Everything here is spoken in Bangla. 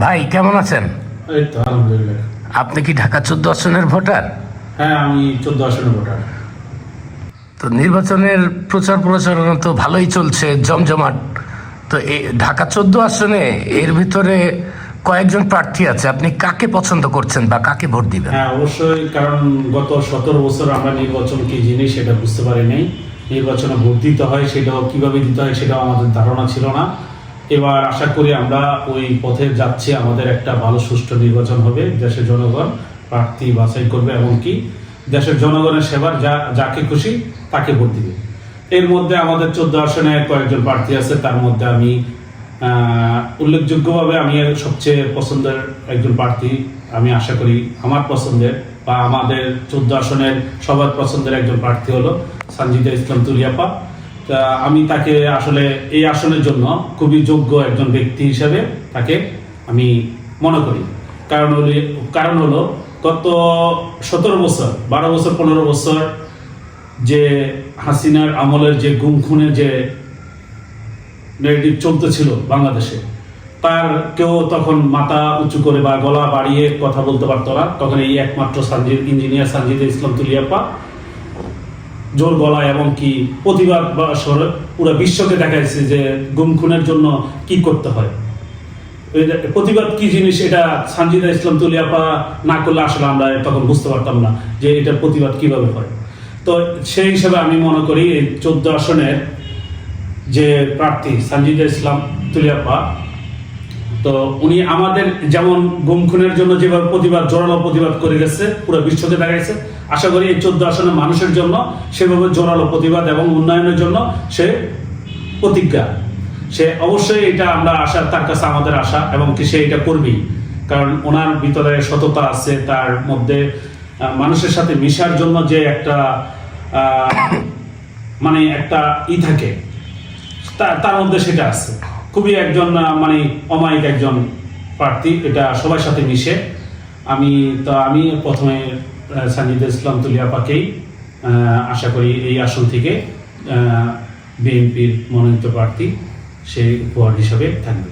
ভাই কেমন আছেন? এই তো আলহামদুলিল্লাহ। আপনি কি ঢাকা চোদ্দ আসনের ভোটার? হ্যাঁ আমি চোদ্দ আসনের ভোটার। তো নির্বাচনের প্রচার প্রচারণা তো ভালোই চলছে জমজমাট। তো ঢাকা চোদ্দ আসনে এর ভিতরে কয়েকজন প্রার্থী আছে আপনি কাকে পছন্দ করছেন বা কাকে ভোট দিবেন? হ্যাঁ অবশ্যই কারণ গত সতেরো বছর আমরা নির্বাচন কি জিনিস সেটা বুঝতে পারি নাই। নির্বাচনে ভোট দিতে হয় সেটাও কীভাবে দিতে হয় সেটাও আমাদের ধারণা ছিল না। এবার আশা করি আমরা ওই পথে যাচ্ছি। আমাদের একটা ভালো সুষ্ঠু নির্বাচন হবে, দেশের জনগণ প্রার্থী বাছাই করবে এমনকি দেশের জনগণের সেবার যা, যাকে খুশি তাকে ভোট দিবে। এর মধ্যে আমাদের চোদ্দ আসনে কয়েকজন প্রার্থী আছে, তার মধ্যে আমি উল্লেখযোগ্যভাবে আমি সবচেয়ে পছন্দের একজন প্রার্থী আমি আশা করি আমার পছন্দের বা আমাদের চোদ্দ আসনের সবার পছন্দের একজন প্রার্থী হলো সঞ্জিদা ইসলাম তুলিয়াপা আমি তাকে আসলে, এই আসনের জন্য খুবই যোগ্য একজন ব্যক্তি হিসেবে তাকে আমি মনে করি। কারণ হলো কারণ হলো গত সতেরো বছর, বারো বছর, পনেরো বছর যে হাসিনার আমলের যে গুম খুনের যে নেগেটিভ চলতেছিল বাংলাদেশে, তার কেউ তখন মাথা উঁচু করে বা গলা বাড়িয়ে কথা বলতে পারতো না। তখন এই একমাত্র সানজিদ ইঞ্জিনিয়ার সানজিদ ইসলাম তুলিয়াপা জোর গলায় এবং কি প্রতিবাদ বা স্বরে পুরো বিশ্বকে দেখাইছে যে গুম খুনের জন্য কি করতে হয়। প্রতিবাদ কি জিনিস এটা সানজিদা ইসলাম তুলিয়াপা না করলে আসলে আমরা তখন বুঝতে পারতাম না যে এটা প্রতিবাদ কীভাবে হয়। তো সেই হিসাবে আমি মনে করি এই চোদ্দ আসনের যে প্রার্থী সঞ্জিদা ইসলাম তুলিয়াপা তো উনি আমাদের যেমন গুম খুনের জন্য যেভাবে প্রতিবাদ, জোরালো প্রতিবাদ করে গেছে, পুরো বিশ্বকে দেখাইছে। আশা করি এই চোদ্দ আসনের মানুষের জন্য সেভাবে জোরালো প্রতিবাদ এবং উন্নয়নের জন্য সে প্রতিজ্ঞা। সে অবশ্যই এটা আমরা আশা, তার কাছে আমাদের আশা এবং কি সে এটা করবেই। কারণ ওনার ভিতরে সততা আছে, তার মধ্যে মানুষের সাথে মিশার জন্য যে একটা মানে একটা ই থাকে তার মধ্যে সেটা আছে। খুবই একজন মানে অমায়িক একজন প্রার্থী, এটা সবার সাথে মিশে। আমি, তো আমি প্রথমে সানিদ ইসলাম তুলিয়াপাকেই পাকেই আশা করি এই আসন থেকে বিএনপির মনোনীত প্রার্থী সেই উপহার হিসাবে থাকবে।